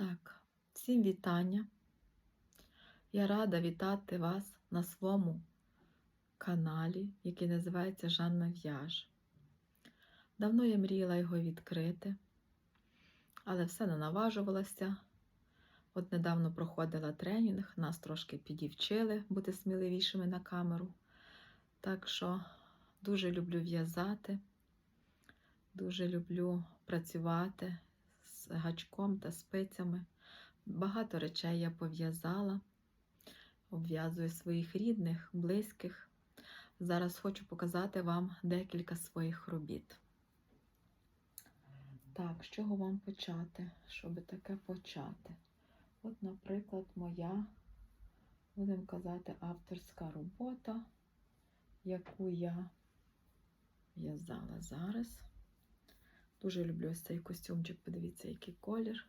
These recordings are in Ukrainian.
Так, всім вітання. Я рада вітати вас на своєму каналі, який називається Жанна В'яж. Давно я мріяла його відкрити, але все не наважувалася. От недавно проходила тренінг, нас трошки підівчили бути сміливішими на камеру. Так що дуже люблю в'язати, дуже люблю працювати гачком та спицями. Багато речей я пов'язала, обв'язую своїх рідних, близьких. Зараз хочу показати вам декілька своїх робіт. Так, з чого вам почати, щоб таке почати? От, наприклад, моя, будемо казати, авторська робота, яку я в'язала зараз. Дуже люблю ось цей костюмчик, подивіться, який колір.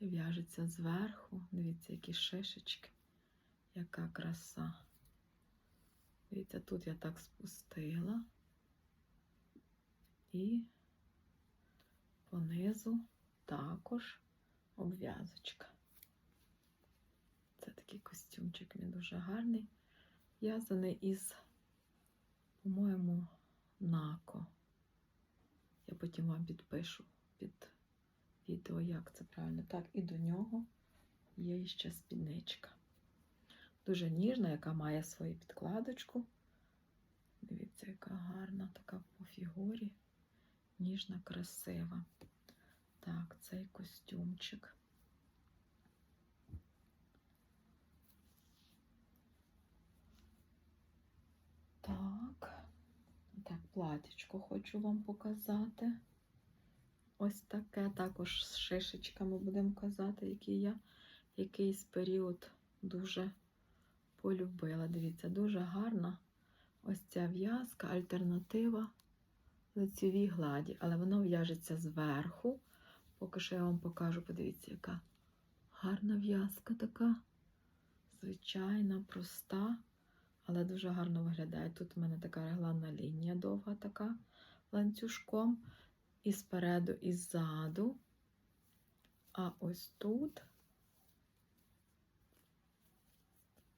В'яжеться зверху. Дивіться, які шишечки, яка краса. Дивіться, тут я так спустила. І понизу також обв'язочка. Це такий костюмчик, він дуже гарний. В'язаний із, по-моєму, нако. Я потім вам підпишу під відео, як це правильно. Так, і до нього є ще спідничка. Дуже ніжна, яка має свою підкладочку. Дивіться, яка гарна така по фігурі. Ніжна, красива. Так, цей костюмчик. Так. Так, платічко хочу вам показати. Ось таке, також з шишечками будемо казати, який я якийсь період дуже полюбила. Дивіться, дуже гарна ось ця в'язка, альтернатива лицевій гладі, але воно в'яжеться зверху. Поки що я вам покажу, подивіться, яка гарна в'язка така. Звичайна, проста, але дуже гарно виглядає. Тут у мене така регланна лінія довга така ланцюжком. І спереду, і ззаду. А ось тут,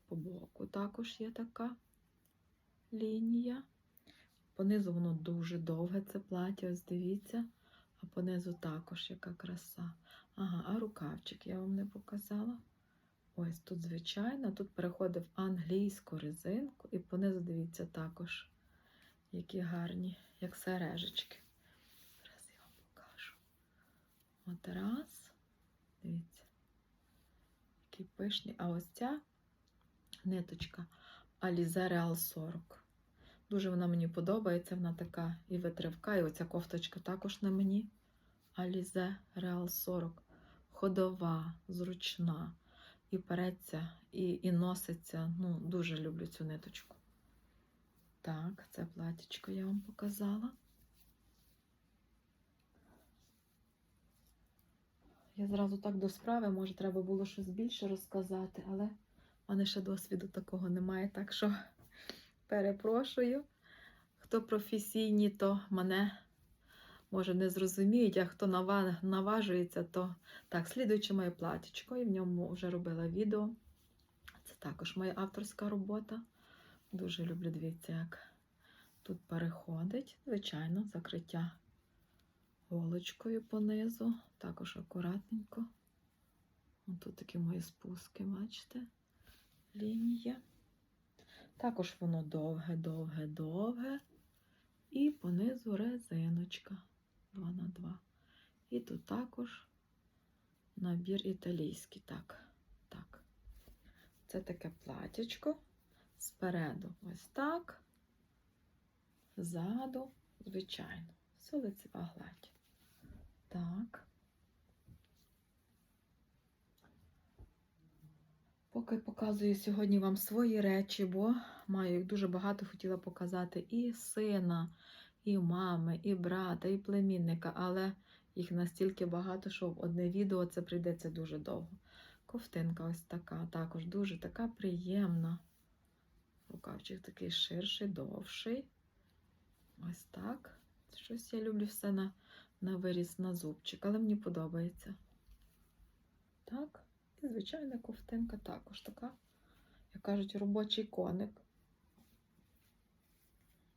по боку також є така лінія. Понизу воно дуже довге, це плаття, ось дивіться, а понизу також яка краса. Ага, а рукавчик я вам не показала. Ось тут, звичайно, тут переходив англійську резинку, і понизу, дивіться, також, які гарні, як сережечки. Зараз я вам покажу. От раз, дивіться, який пишний. А ось ця ниточка Alize Real 40. Дуже вона мені подобається, вона така і витривка, і оця кофточка також на мені. Alize Real 40. Ходова, зручна, і переться, і, і носиться. Ну, дуже люблю цю ниточку. Так, це платічко я вам показала. Я зразу так до справи, може, треба було щось більше розказати, але в мене ще досвіду такого немає, так що перепрошую. Хто професійні, то мене може не зрозуміють, а хто наважується, то так, слідуючи моє платічко, і в ньому вже робила відео. Це також моя авторська робота. Дуже люблю, дивіться, як тут переходить, звичайно, закриття голочкою понизу, також акуратненько. Ось тут такі мої спуски, бачите, лінія. Також воно довге, довге, довге. І понизу резиночка 2 на 2. І тут також набір італійський. Так, так. Це таке платячко. Спереду ось так, ззаду, звичайно, все лицева гладь. Так. Поки показую сьогодні вам свої речі, бо маю їх дуже багато хотіла показати і сина, і мами, і брата, і племінника, але їх настільки багато, що в одне відео це прийдеться дуже довго. Ковтинка ось така, також дуже така приємна. Рукавчик такий ширший, довший. Ось так. Щось я люблю все на, на виріз на зубчик, але мені подобається. Так. І звичайна ковтинка також така, як кажуть, робочий коник.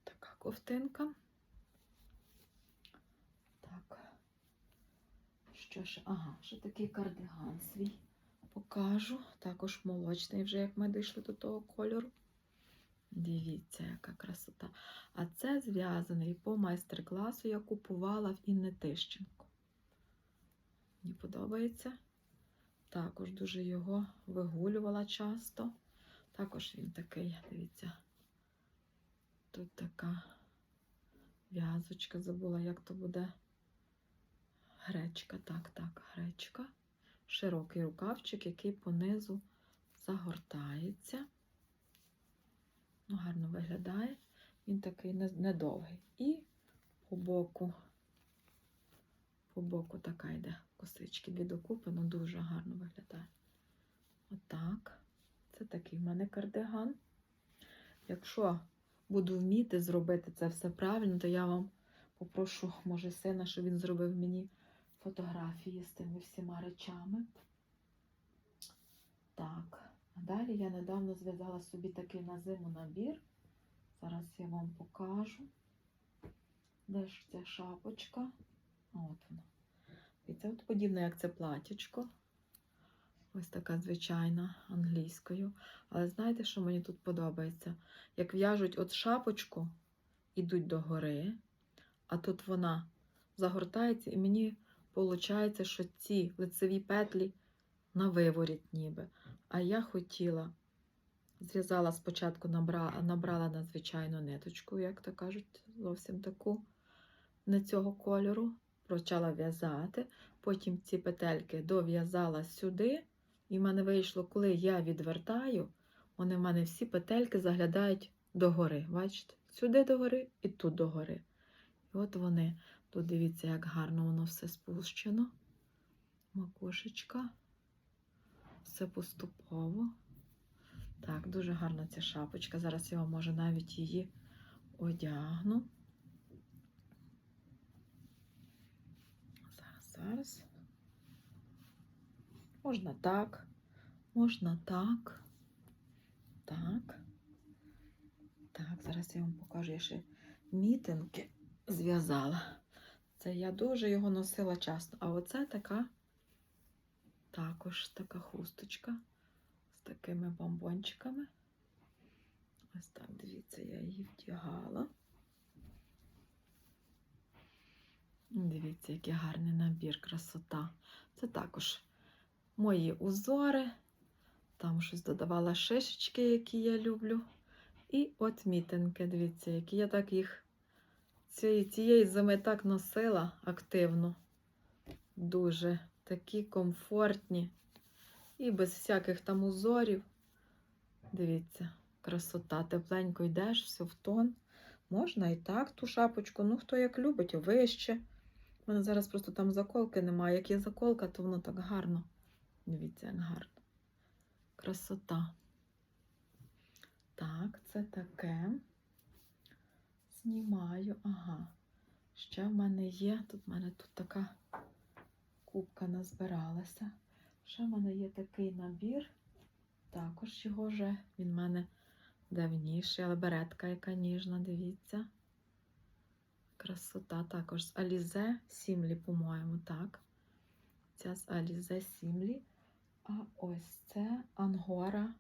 Така ковтинка. Так. Що ж, ага, ще такий кардиган свій покажу. Також молочний, вже як ми дійшли до того кольору. Дивіться, яка красота. А це зв'язаний по майстер-класу я купувала в Інни Тищенко. Мені подобається. Також дуже його вигулювала часто. Також він такий, дивіться, тут така в'язочка, забула, як то буде. Гречка, так, так, гречка. Широкий рукавчик, який понизу загортається. Ну, гарно виглядає. Він такий недовгий. І по боку, по боку така йде косички дві докупи, ну дуже гарно виглядає. Отак. Це такий в мене кардиган. Якщо буду вміти зробити це все правильно, то я вам попрошу, може, сина, щоб він зробив мені фотографії з тими всіма речами. Так, а далі я недавно зв'язала собі такий на зиму набір. Зараз я вам покажу. Де ж ця шапочка? От вона. І це от подібне, як це платічко. Ось така звичайна англійською. Але знаєте, що мені тут подобається? Як в'яжуть от шапочку, ідуть до гори, а тут вона загортається, і мені виходить, що ці лицеві петлі на виворіт ніби. А я хотіла, зв'язала спочатку, набрала, набрала на звичайну ниточку, як то кажуть, зовсім таку не цього кольору. Почала в'язати, потім ці петельки дов'язала сюди, і в мене вийшло, коли я відвертаю, вони в мене всі петельки заглядають догори. Бачите? Сюди догори і тут догори. І от вони. Тут дивіться, як гарно воно все спущено. Макушечка. Все поступово. Так, дуже гарна ця шапочка. Зараз я вам може навіть її одягну. Зараз, зараз. Можна так, можна так. Так. Так, зараз я вам покажу, я ще мітинки зв'язала. Це я дуже його носила часто. А оце така також така хусточка з такими бомбончиками. Ось так, дивіться, я її вдягала. Дивіться, який гарний набір, красота. Це також мої узори. Там щось додавала шишечки, які я люблю. І от мітинки, дивіться, які я так їх цієї, зими так носила активно. Дуже такі комфортні. І без всяких там узорів. Дивіться, красота. Тепленько йдеш, все в тон. Можна і так ту шапочку. Ну, хто як любить, вище. У мене зараз просто там заколки немає. Як є заколка, то воно так гарно. Дивіться, як гарно. Красота. Так, це таке. Знімаю. Ага. Ще в мене є. Тут в мене тут така кубка назбиралася. Ще в мене є такий набір. Також його вже він в мене давніший, але беретка яка ніжна, дивіться. Красота також з Алізе Сімлі, по-моєму, так. Ця з Алізе Сімлі. А ось це Ангора.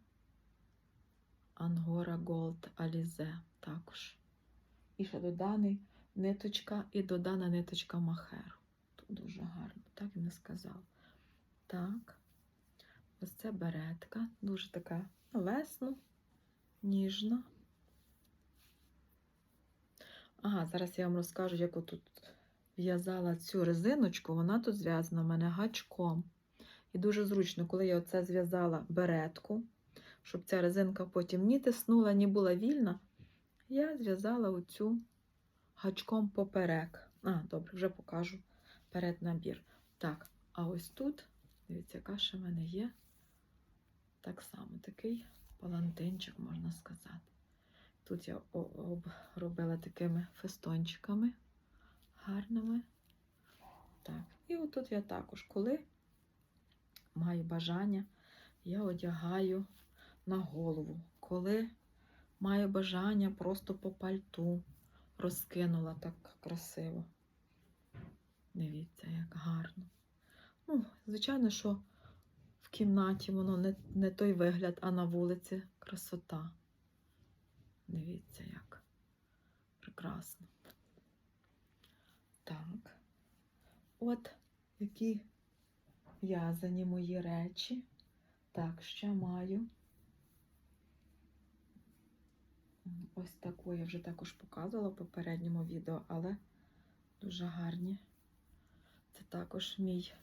Ангора Голд Алізе також. І ще доданий ниточка і додана ниточка махеру. Тут дуже гарно, так він і сказав. Так. Ось це беретка. Дуже така лесна, ніжна. Ага, зараз я вам розкажу, як отут в'язала цю резиночку. Вона тут зв'язана в мене гачком. І дуже зручно, коли я оце зв'язала беретку, щоб ця резинка потім ні тиснула, ні була вільна, я зв'язала оцю гачком поперек. А, добре, вже покажу перед набір. Так, а ось тут, дивіться, яка ще в мене є. Так само такий палантинчик, можна сказати. Тут я обробила такими фестончиками гарними. Так, і отут я також, коли маю бажання, я одягаю на голову. Коли маю бажання, просто по пальту розкинула так красиво. Дивіться, як гарно. Ну, звичайно, що в кімнаті воно не, не той вигляд, а на вулиці красота. Дивіться, як прекрасно. Так. От які в'язані мої речі. Так, ще маю. Ось таку я вже також показувала в попередньому відео, але дуже гарні. Це також мій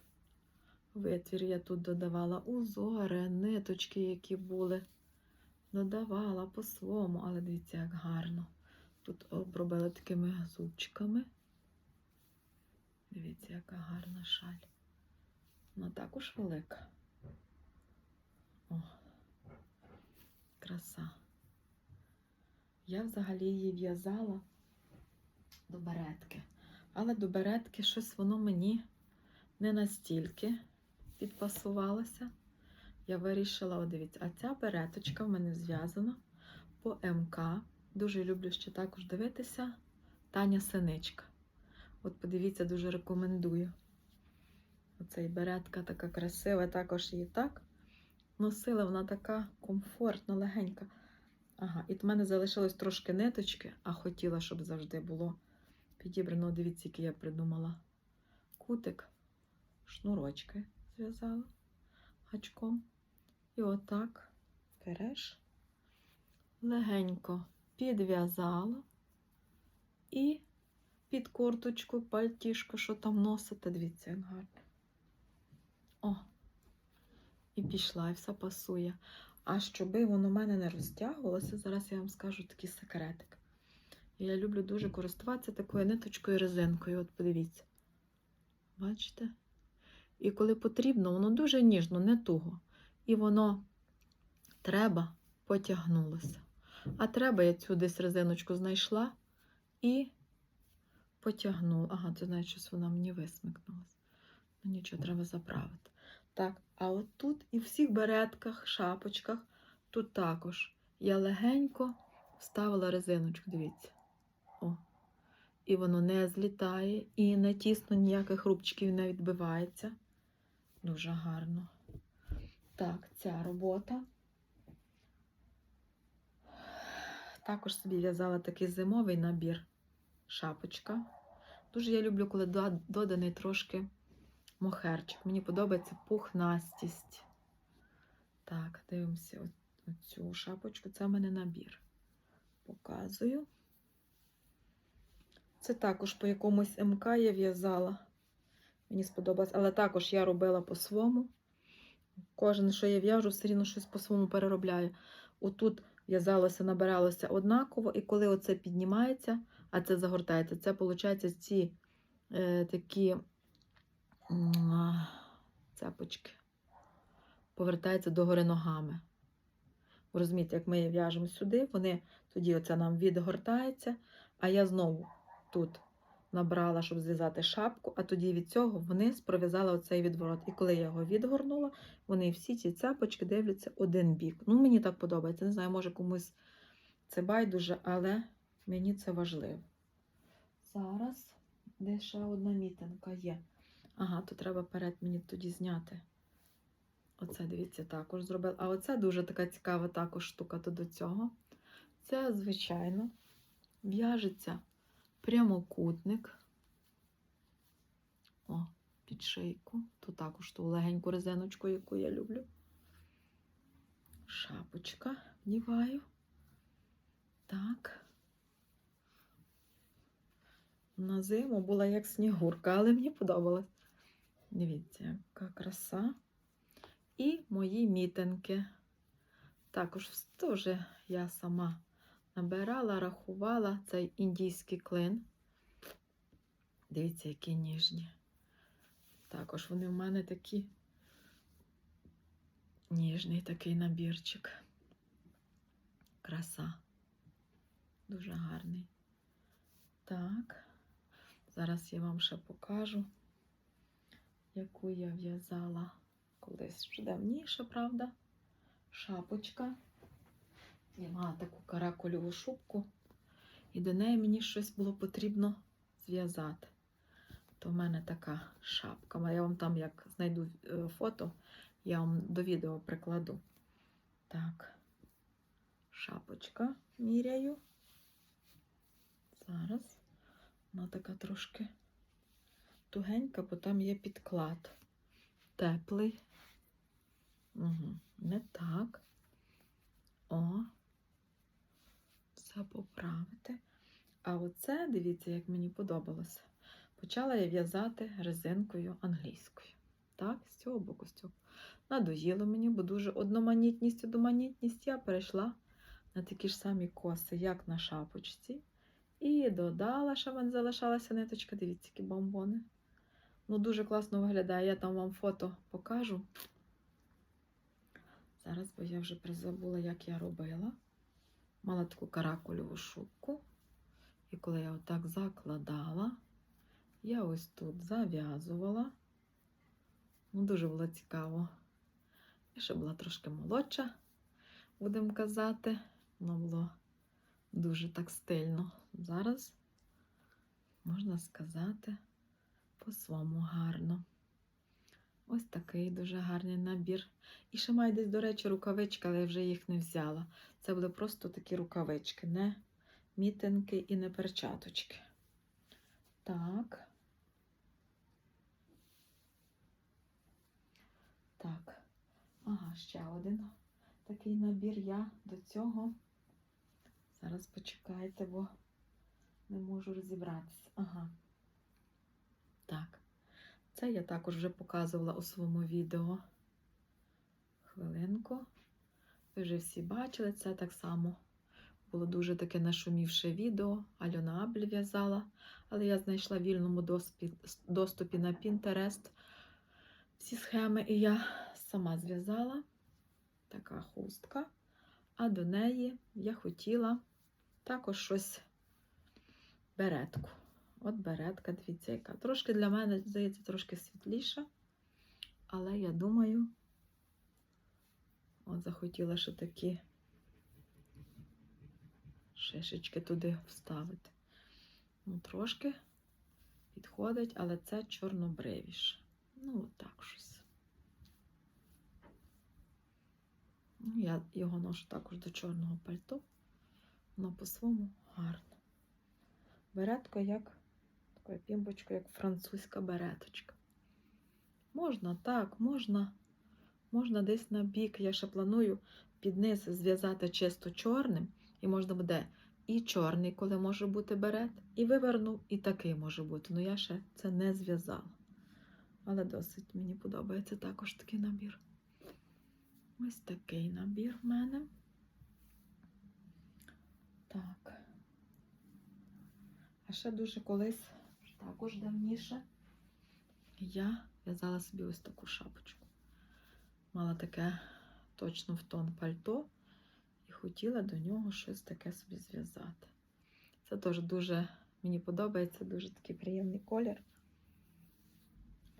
витвір. Я тут додавала узори, ниточки, які були. Додавала по-своєму, але дивіться, як гарно. Тут обробила такими зубчиками. Дивіться, яка гарна шаль. Вона також велика. О, краса. Я взагалі її в'язала до беретки. Але до беретки щось воно мені не настільки підпасувалося. Я вирішила, о, дивіться, а ця береточка в мене зв'язана по МК. Дуже люблю ще також дивитися. Таня Синичка. От подивіться, дуже рекомендую. Оцей беретка така красива, також її так носила, вона така комфортна, легенька. Ага, і в мене залишилось трошки ниточки, а хотіла, щоб завжди було підібрано. Дивіться, який я придумала. Кутик, шнурочки зв'язала гачком. І отак береш, легенько підв'язала і під курточку, пальтішко, що там носите, дивіться, як гарно. О, і пішла, і все пасує. А щоби воно в мене не розтягувалося, зараз я вам скажу такий секретик. Я люблю дуже користуватися такою ниточкою резинкою. От подивіться. Бачите? І коли потрібно, воно дуже ніжно, не туго. І воно треба потягнулося. А треба, я цю десь резиночку знайшла і потягнула. Ага, це значить, щось вона мені висмикнулася. Ну нічого, треба заправити. Так, а от тут і в всіх беретках, шапочках, тут також я легенько вставила резиночку, дивіться. О. І воно не злітає, і не тісно ніяких рубчиків не відбивається. Дуже гарно. Так, ця робота. Також собі в'язала такий зимовий набір шапочка. Дуже я люблю, коли доданий трошки мохерчик. Мені подобається пухнастість. Так, дивимося оцю шапочку. Це в мене набір. Показую. Це також по якомусь МК я в'язала. Мені сподобалось, але також я робила по-своєму. Кожен, що я в'яжу, все рівно щось по-своєму переробляю. Отут в'язалося, набиралося однаково, і коли оце піднімається, а це загортається, це виходить ці е, такі цепочки повертаються догори ногами. Ви розумієте, як ми її в'яжемо сюди, вони тоді оце нам відгортається, а я знову тут набрала, щоб зв'язати шапку, а тоді від цього вниз пров'язала оцей відворот. І коли я його відгорнула, вони всі ці цепочки дивляться один бік. Ну, мені так подобається. Не знаю, може комусь це байдуже, але мені це важливо. Зараз де ще одна мітинка є. Ага, то треба перед мені тоді зняти. Оце, дивіться, також зробила. А оце дуже така цікава також штука то до цього. Це, звичайно, в'яжеться прямокутник. О, під шийку. То також ту легеньку резиночку, яку я люблю. Шапочка вдіваю. Так. На зиму була як снігурка, але мені подобалось. Дивіться, яка краса. І мої мітинки. Також теж я сама набирала, рахувала цей індійський клин. Дивіться, які ніжні. Також вони в мене такі ніжний такий набірчик. Краса. Дуже гарний. Так, зараз я вам ще покажу, яку я в'язала колись вже давніше, правда? Шапочка. Я мала таку каракульову шубку, і до неї мені щось було потрібно зв'язати. То в мене така шапка. Я вам там, як знайду е, фото, я вам до відео прикладу. Так, шапочка міряю. Зараз вона така трошки тугенька, бо там є підклад. Теплий. Угу. Не так. О, все поправити. А оце, дивіться, як мені подобалося. Почала я в'язати резинкою англійською. Так, з цього боку, з цього. Надоїло мені, бо дуже одноманітність, одноманітність я перейшла на такі ж самі коси, як на шапочці. І додала, що в залишалася ниточка. Дивіться, які бомбони. Ну, дуже класно виглядає. Я там вам фото покажу. Зараз, бо я вже призабула, як я робила. Мала таку каракульову шубку. І коли я отак закладала, я ось тут зав'язувала. Ну, дуже було цікаво. Я ще була трошки молодша, будемо казати. Воно було дуже так стильно. Зараз, можна сказати, по-своєму гарно. Ось такий дуже гарний набір. І ще маю десь, до речі, рукавички, але я вже їх не взяла. Це були просто такі рукавички, не мітинки і не перчаточки. Так. Так. Ага, ще один такий набір. Я до цього. Зараз почекайте, бо не можу розібратися. Ага. Так. Це я також вже показувала у своєму відео. Хвилинку. Ви вже всі бачили це так само. Було дуже таке нашумівше відео. Альона Абль в'язала, але я знайшла в вільному доступі, на Pinterest всі схеми, і я сама зв'язала така хустка. А до неї я хотіла також щось беретку. От беретка, дивіться, яка. Трошки для мене, здається, трошки світліша. Але я думаю, от захотіла ще такі шишечки туди вставити. Ну, трошки підходить, але це чорнобривіш. Ну, так щось. Ну, я його ношу також до чорного пальто. Воно по-своєму гарно. Беретка як така пімбочка, як французька береточка. Можна так, можна, можна десь на бік. Я ще планую під низ зв'язати чисто чорним, і можна буде і чорний, коли може бути берет, і вивернув, і такий може бути. Ну я ще це не зв'язала. Але досить мені подобається також такий набір. Ось такий набір в мене. Так. А ще дуже колись, також давніше, я в'язала собі ось таку шапочку. Мала таке точно в тон пальто і хотіла до нього щось таке собі зв'язати. Це теж дуже мені подобається, дуже такий приємний колір.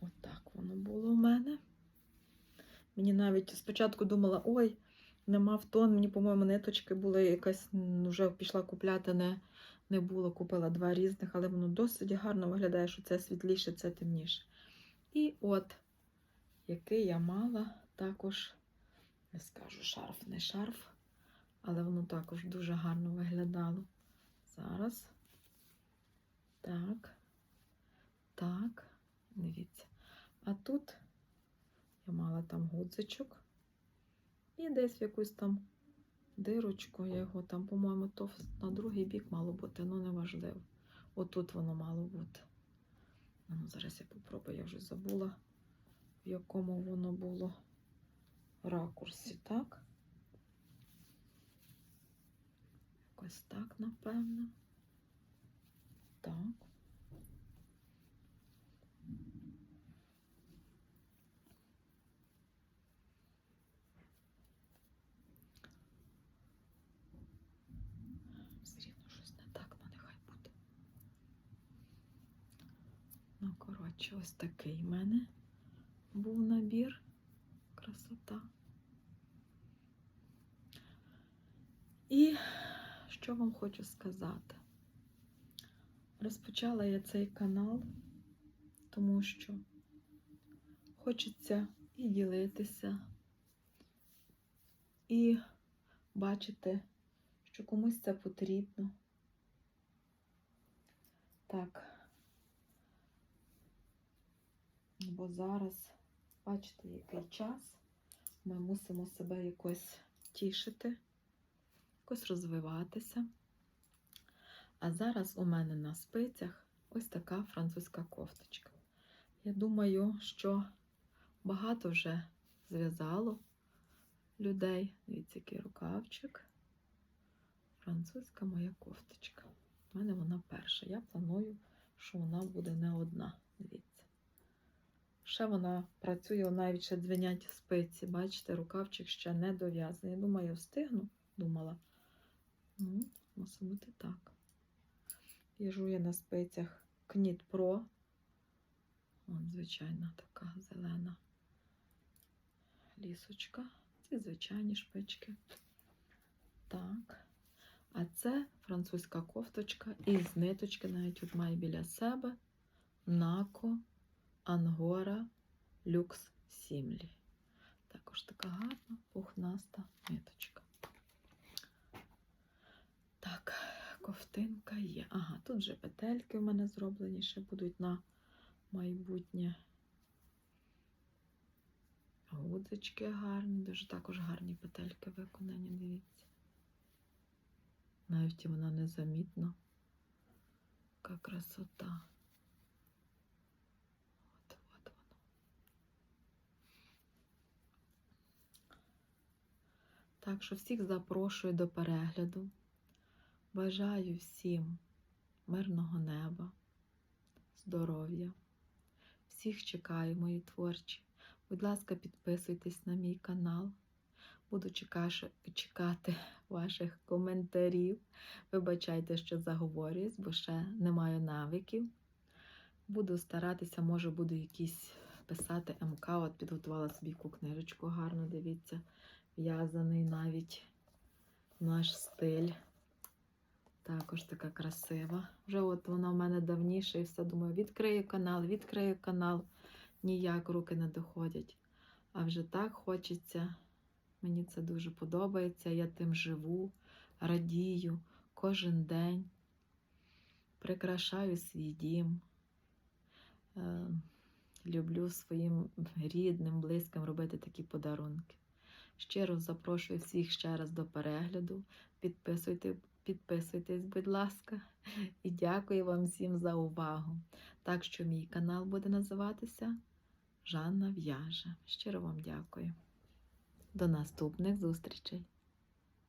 Отак воно було у мене. Мені навіть спочатку думала, ой, нема в тон, мені, по-моєму, ниточки були якась, вже пішла купляти, не, не було, купила два різних, але воно досить гарно виглядає, що це світліше, це темніше. І от, який я мала також, не скажу, шарф, не шарф, але воно також дуже гарно виглядало. Зараз. Так. Так. Дивіться. А тут я мала там гудзичок. І десь в якусь там дирочку, я його там, по-моєму, то на другий бік мало бути, ну неважливо. Отут воно мало бути. Ну, Зараз я попробую, я вже забула, в якому воно було ракурсі, так? Якось так, напевно. Так. Коротше, ось такий в мене був набір. Красота. І що вам хочу сказати? Розпочала я цей канал, тому що хочеться і ділитися, і бачити, що комусь це потрібно. Так. Бо зараз, бачите, який час, ми мусимо себе якось тішити, якось розвиватися. А зараз у мене на спицях ось така французька кофточка. Я думаю, що багато вже зв'язало людей. Дивіться, який рукавчик. Французька моя кофточка. У мене вона перша. Я планую, що вона буде не одна. Дивіться. Ще вона працює, навіть ще дзвенять спиці. Бачите, рукавчик ще не дов'язаний. Я думаю, я встигну, думала. Ну, мусить бути так. В'яжу я на спицях Кніт Про. Вон, звичайна така зелена лісочка. Ці звичайні шпички. Так. А це французька кофточка із ниточки, навіть от має біля себе Нако Ангора Люкс Сімлі. Також така гарна пухнаста ниточка. Так, ковтинка є. Ага, тут вже петельки в мене зроблені, ще будуть на майбутнє. Гудзички гарні, дуже також гарні петельки виконані, дивіться. Навіть вона незамітна. Яка красота. От, от воно. Так що всіх запрошую до перегляду. Бажаю всім мирного неба, здоров'я. Всіх чекаю, мої творчі. Будь ласка, підписуйтесь на мій канал. Буду чекати ваших коментарів. Вибачайте, що заговорююсь, бо ще не маю навиків. Буду старатися, може, буду якісь писати МК. От підготувала собі яку книжечку гарно, дивіться, в'язаний навіть наш стиль. Також така красива. Вже от вона в мене давніше і все думаю, відкрию канал, відкрию канал. Ніяк руки не доходять. А вже так хочеться. Мені це дуже подобається. Я тим живу, радію кожен день, прикрашаю свій дім. Е, люблю своїм рідним, близьким робити такі подарунки. Щиро запрошую всіх ще раз до перегляду. Підписуйте, підписуйтесь, будь ласка, і дякую вам всім за увагу. Так що мій канал буде називатися Жанна В'яже. Щиро вам дякую. До наступних зустрічей!